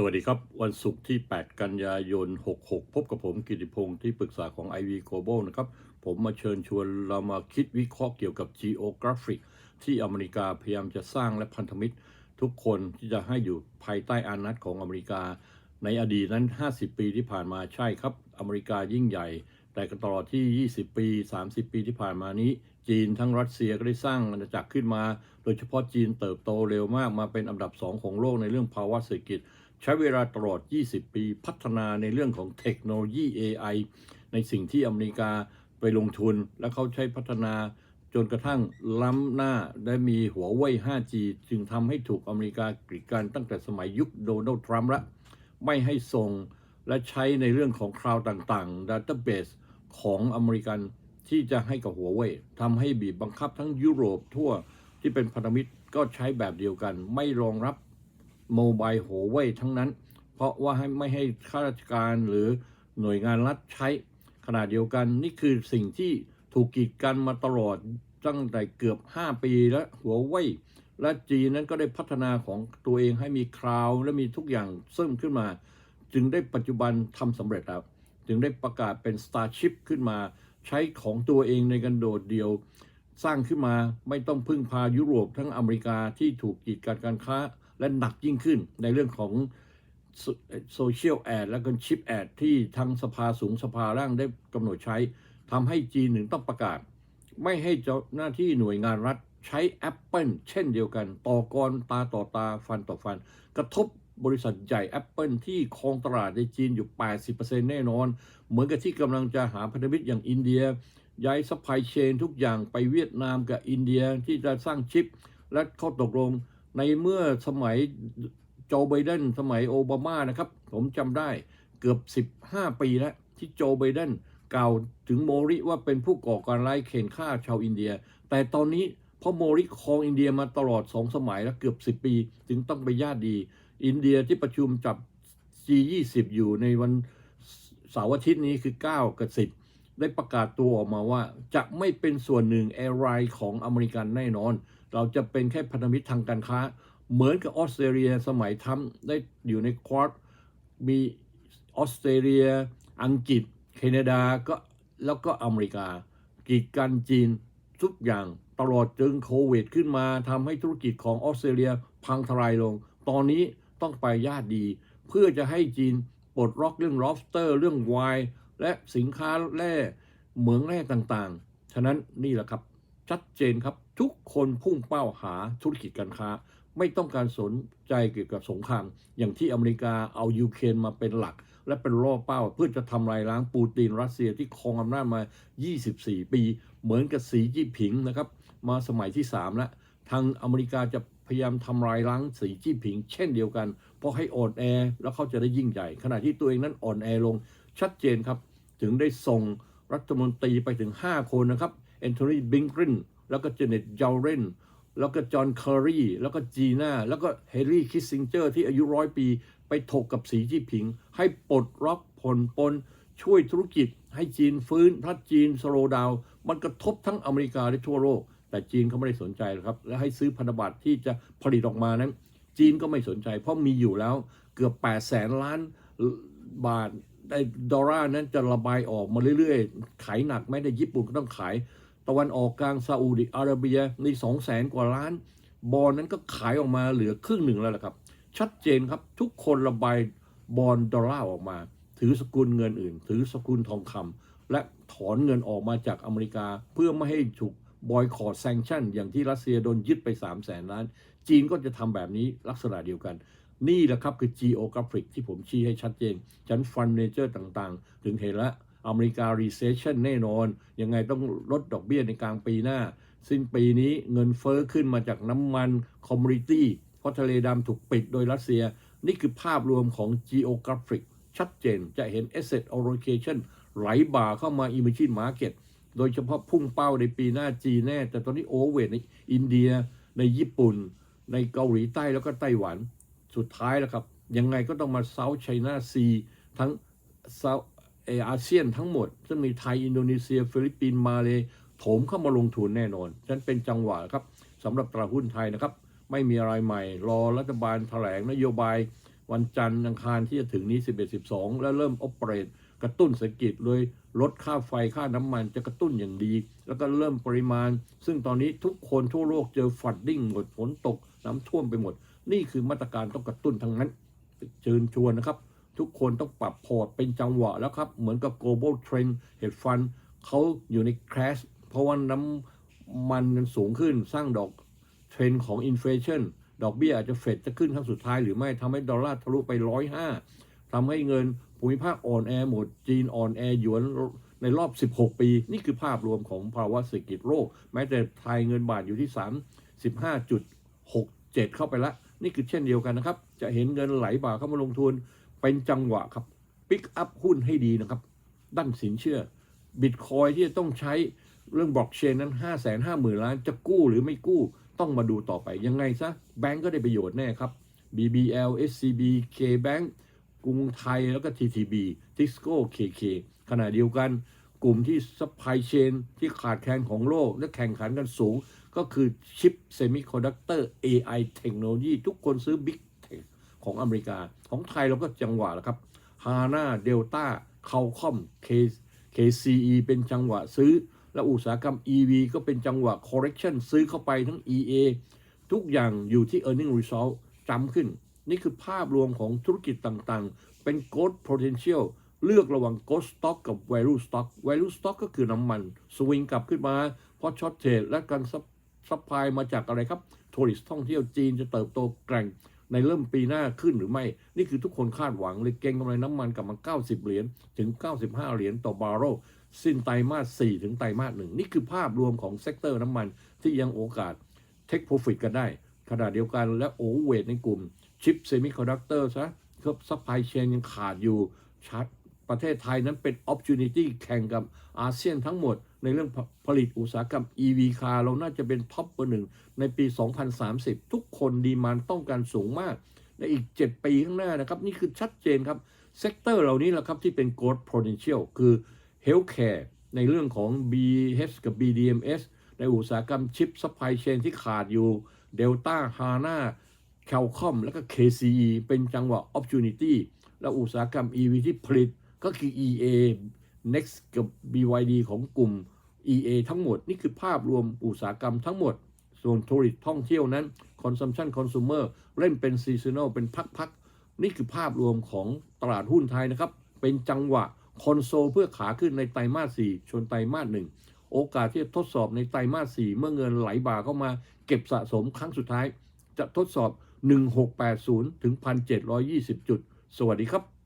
สวัสดีครับ วันศุกร์ที่ 8 กันยายน 66 พบกับผมกิติพงศ์ที่ปรึกษาของ IV Global นะครับ ผมมาเชิญชวนเรามาคิดวิเคราะห์เกี่ยวกับ Geographic ที่อเมริกาพยายามจะสร้างและพันธมิตร ทุกคนที่จะให้อยู่ภายใต้อานัตของอเมริกา ในอดีตนั้น 50 ปีที่ผ่านมาใช่ครับ อเมริกายิ่งใหญ่ แต่ตลอดที่ 20 ปี 30 ปีที่ผ่านมานี้ จีนทั้งรัสเซียก็ได้สร้างอาณาจักรขึ้นมา โดยเฉพาะจีนเติบโตเร็วมากมาเป็นอันดับ2ของโลกในเรื่องภาวะเศรษฐกิจ ใช้เวลาตลอด 20 ปี พัฒนาในเรื่องของเทคโนโลยี AI ในสิ่งที่อเมริกาไปลงทุน และเขาใช้พัฒนาจนกระทั่งล้ำหน้าได้มีหัวเว่ย 5G จึงทำให้ถูกอเมริกากรีดกันตั้งแต่สมัยยุคโดนัลด์ทรัมป์ละไม่ให้ส่งและใช้ในเรื่องของคลาวด์ต่างๆ Database ของอเมริกัน ที่จะให้กับหัวเว่ยทำให้บีบบังคับทั้งยุโรปทั่วที่เป็นพันธมิตรก็ใช้แบบเดียวกัน ไม่รองรับโมบายหัวเว่ยทั้งนั้น เพราะว่าให้ไม่ให้ข้าราชการหรือหน่วยงานรัฐใช้ขนาดเดียวกันนี่คือสิ่งที่ถูกกีดกันมาตลอดตั้งแต่เกือบ 5 ปีแล้วหัวเว่ยและจีนนั้นก็ได้พัฒนาของตัวเองให้มีคลาวและมีทุกอย่างเสริมขึ้นมา จึงได้ปัจจุบันทำสำเร็จแล้ว จึงได้ประกาศเป็น Starship ขึ้นมา ใช้ของตัวเองในการโดดเดี่ยว สร้างขึ้นมาไม่ต้องพึ่งพายุโรปทั้งอเมริกาที่ถูกกีดกันการค้า และหนักยิ่งขึ้นในเรื่องของโซเชียลแอดและก็ชิปแอดที่ทั้งสภาสูงสภาล่างได้กำหนดใช้ทำให้จีนหนึ่งต้องประกาศ ไม่ให้เจ้าหน้าที่หน่วยงานรัฐใช้ Apple เช่นเดียวกัน ต่อกรตาต่อตาฟันต่อฟัน กระทบ บริษัทใหญ่ Apple ที่ครองตลาดในจีนอยู่ 80%แน่นอน เหมือนกับที่กำลังจะหาพันธมิตรอย่างอินเดีย ย้ายซัพพลายเชนทุกอย่างไปเวียดนามกับอินเดียที่จะสร้างชิป และเข้าตกลงในเมื่อสมัยโจไบเดนสมัยโอบามานะครับ ผมจำได้เกือบ 15 ปีแล้ว ที่โจไบเดนกล่าวถึงโมริว่าเป็นผู้ก่อการร้ายเข็นฆ่าชาวอินเดีย แต่ตอนนี้เพราะโมริครองอินเดียมาตลอด 2 สมัยแล้วเกือบ 10 ปีจึงต้องไปญาติดี อินเดียที่ประชุมจับ G20 อยู่ในวันเสาร์อาทิตย์นี้คือ 9 กับ 10 ได้ประกาศตัวออกมาว่า จะไม่เป็นส่วนหนึ่งแอร์ไลน์ของอเมริกันแน่นอน เราจะเป็นแค่พันธมิตรทางการค้า เหมือนกับออสเตรเลียสมัยทำได้อยู่ในควอดมีออสเตรเลีย อังกฤษ แคนาดาก็แล้วก็อเมริกา กีดกันจีนทุกอย่างตลอดจนโควิดขึ้นมาทำให้ธุรกิจของออสเตรเลียพังทลายลง ตอนนี้ ต้องไปญาติดี เพื่อจะให้จีนปลดล็อกเรื่อง lobster เรื่องไวน์และสินค้าแร่เหมืองแร่ต่างๆ ฉะนั้นนี่แหละครับ ชัดเจนครับทุกคนพุ่งเป้าหาธุรกิจการค้า ไม่ต้องการสนใจเกี่ยวกับสงคราม อย่างที่อเมริกาเอายูเครนมาเป็นหลัก และเป็นล่อเป้า เพื่อจะทำลายล้างปูตินรัสเซียที่ครองอำนาจมา 24 ปี เหมือนกับสีจิ้ผิงนะครับ มาสมัยที่ 3 แล้วทางอเมริกาจะ พยายามทำลายล้างสีจิ้ผิง เช่นเดียวกัน เพราะให้อ่อนแอแล้วเขาจะได้ยิ่งใหญ่ ขณะที่ตัวเองนั้นอ่อนแอลงชัดเจนครับ ถึงได้ส่งรัฐมนตรีไปถึง 5 คนนะครับแอนโทนีบิงกรินแล้วก็เจเน็ตเจลเรนแล้วก็จอห์นเคอรีแล้วก็จีน่า แล้วก็เฮรี่คิสซิงเจอร์ที่อายุร้อยปี ไปถกกับสีจิ้ผิง ให้ปลดล็อกผลปลนช่วยธุรกิจ ให้จีนฟื้นถ้าจีนสโลดาว มันกระทบทั้งอเมริกาและทั่วโลก แต่จีนเขาไม่ได้สนใจหรอกครับ และให้ซื้อพันธบัตรที่จะผลิตออกมานั้น จีนก็ไม่สนใจ เพราะมีอยู่แล้วเกือบ8แสนล้านบาทไอ้ดอลลาร์นั้นจะระบายออกมาเรื่อยๆ ขายหนักไม่ได้ญี่ปุ่นก็ต้องขาย ตะวันออกกลางซาอุดิอาระเบียในสองแสนกว่าล้าน บอลนั้นก็ขายออกมาเหลือครึ่งหนึ่งแล้วล่ะครับ ชัดเจนครับทุกคนระบายบอลดอลลาร์ออกมา ถือสกุลเงินอื่น ถือสกุลทองคำและถอนเงินออกมาจากอเมริกาเพื่อไม่ให้ถูก บอยคอรดแซงชั่น อย่างที่รัสเซียโดนยึดไป 3 0 0แสนล้าน จีนก็จะทำแบบนี้ลักษณะเดียวกัน นี่แหละครับคือ geographic ที่ผมชี้ให้ชัดเจนฉันฟันเนเจอร์ต่างๆ ถึงเห็นแล้วอเมริกา recession แน่นอน ยังไงต้องลดดอกเบี้ยในกลางปีหน้า สิ้นปีนี้เงินเฟอ้อขึ้นมาจากน้ำมันคอมมูนิตี้เพราะทะเลดำถูกปิดโดยรัสเซีย นี่คือภาพรวมของ geographic ชัดเจนจะเห็น asset allocation ไหลบ่าเข้ามา emerging market โดยเฉพาะพุ่งเป้าในปีหน้าจีนแน่ แต่ตอนนี้โอเวอร์ในอินเดีย ในญี่ปุ่น ในเกาหลีใต้แล้วก็ไต้หวัน สุดท้ายแล้วครับ ยังไงก็ต้องมาเซาท์ไชน่าซีทั้งเซาเออาเซียนทั้งหมด ซึ่งมีไทย อินโดนีเซีย ฟิลิปปินส์มาเลยโถมเข้ามาลงทุนแน่นอนฉะนั้นเป็นจังหวะครับสำหรับตลาดหุ้นไทยนะครับ ไม่มีอะไรใหม่ รอรัฐบาลแถลงนโยบาย วันจันทร์อังคารที่จะถึงนี้ 11 12 แล้วเริ่ม operate กระตุ้นเศรษฐกิจเลยลดค่าไฟค่าน้ำมันจะกระตุ้นอย่างดี แล้วก็เริ่มปริมาณ ซึ่งตอนนี้ทุกคนทั่วโลกเจอฟัดดิ้งหมดฝนตกน้ำท่วมไปหมด นี่คือมาตรการต้องกระตุ้นทั้งนั้นเชิญชวนนะครับ ทุกคนต้องปรับพอร์ตเป็นจังหวะแล้วครับ เหมือนกับ global trend hedge fund เขาอยู่ใน crash เพราะว่าน้ำมันมันสูงขึ้นสร้างดอกเทรนของ inflation ดอกเบี้ยอาจจะเฟดจะขึ้นครั้งสุดท้ายหรือไม่ทำให้ดอลลาร์ทะลุไปร้อยห้าทำให้เงินภูมิภาคอ่อนแอหมด จีนอ่อนแอหยวนในรอบ 16 ปี นี่คือภาพรวมของภาวะเศรษฐกิจโลกแม้แต่ไทยเงินบาทอยู่ที่ 35.67 เข้าไปละ นี่คือเช่นเดียวกันนะครับ จะเห็นเงินไหลบ่าเข้ามาลงทุน เป็นจังหวะครับปิกอัพหุ้นให้ดีนะครับ ด้านสินเชื่อบิตคอยที่จะต้องใช้เรื่องบล็อกเชนนั้น 5 5 0 0 0 0ล้านจะกู้หรือไม่กู้ ต้องมาดูต่อไปยังไงซะแบงก์ก็ได้ประโยชน์แน่ครับ BBL SCB KBank กรุงไทยแล้วก็ TTB Tisco KK ขณะเดียวกันกลุ่มที่ supply chain ที่ขาดแคลนของโลก และแข่งขันกันสูง ก็คือชิปเซมิคอนดักเตอร์ AI เทคโนโลยีทุกคนซื้อ Big Tech ของอเมริกา ของไทยเราก็จังหวะแล้วครับฮาน่าเดลต้าคาคอม KCE เป็นจังหวะซื้อ และอุตสาหกรรม EV ก็เป็นจังหวะ correction ซื้อเข้าไปทั้ง EA ทุกอย่างอยู่ที่ earning result จำขึ้น นี่คือภาพรวมของธุรกิจต่างๆ เป็น growth potential เลือกระหว่าง growth stock กับ value stock value stock ก็คือน้ำมัน สวิงกลับขึ้นมา เพราะช็อตเทรดและการซัพพลายมาจากอะไรครับทัวริสท่องเที่ยวจีนจะเติบโตแกร่ง ในเริ่มปีหน้าขึ้นหรือไม่ นี่คือทุกคนคาดหวังเลยเก่งกำไรน้ำมันกลับมา 90 เหรียญถึง 95 เหรียญต่อบาร์เรลสิ้นไตรมาส4ถึงไตรมาส1นี่คือภาพรวมของเซกเตอร์น้ำมันที่ยังโอกาสเทคโปรฟิตกันได้ ขณะเดียวกันและโอเวอร์เวทในกลุ่มชิปเซมิคอนดักเตอร์ซะครับซัพพลายเชนยังขาดอยู่ชัด ประเทศไทยนั้นเป็น opportunity แข่งกับอาเซียนทั้งหมด ในเรื่องผลิตอุตสาหกรรม EV คาร์เราน่าจะเป็นท็อปเบอร์หนึ่งในปี 2030 ทุกคนดีมานต้องการสูงมาก ในอีก 7 ปีข้างหน้านะครับ นี่คือชัดเจนครับ เซกเตอร์เหล่านี้แหละครับที่เป็น growth potential คือ healthcare ในเรื่องของ BH กับ BDMS ในอุตสาหกรรมชิป supply chain ที่ขาดอยู่ Delta HANA Qualcomm และก็ KCE เป็นจังหวะ opportunity และอุตสาหกรรม EV ที่ผลิต ก็คือ EA Next กับ BYD ของกลุ่ม EA ทั้งหมด นี่คือภาพรวมอุตสาหกรรมทั้งหมด ส่วนทัวริสท่องเที่ยวนั้น consumption consumer เล่นเป็น seasonal เป็นพักๆ นี่คือภาพรวมของตลาดหุ้นไทยนะครับ เป็นจังหวะคอนโซลเพื่อขาขึ้นในไตรมาส 4 ชนไตรมาส 1 โอกาสที่จะทดสอบในไตรมาส 4 เมื่อเงินไหลบ่าเข้ามา เก็บสะสมครั้งสุดท้าย จะทดสอบ 1680 ถึง 1720 จุด สวัสดีครับ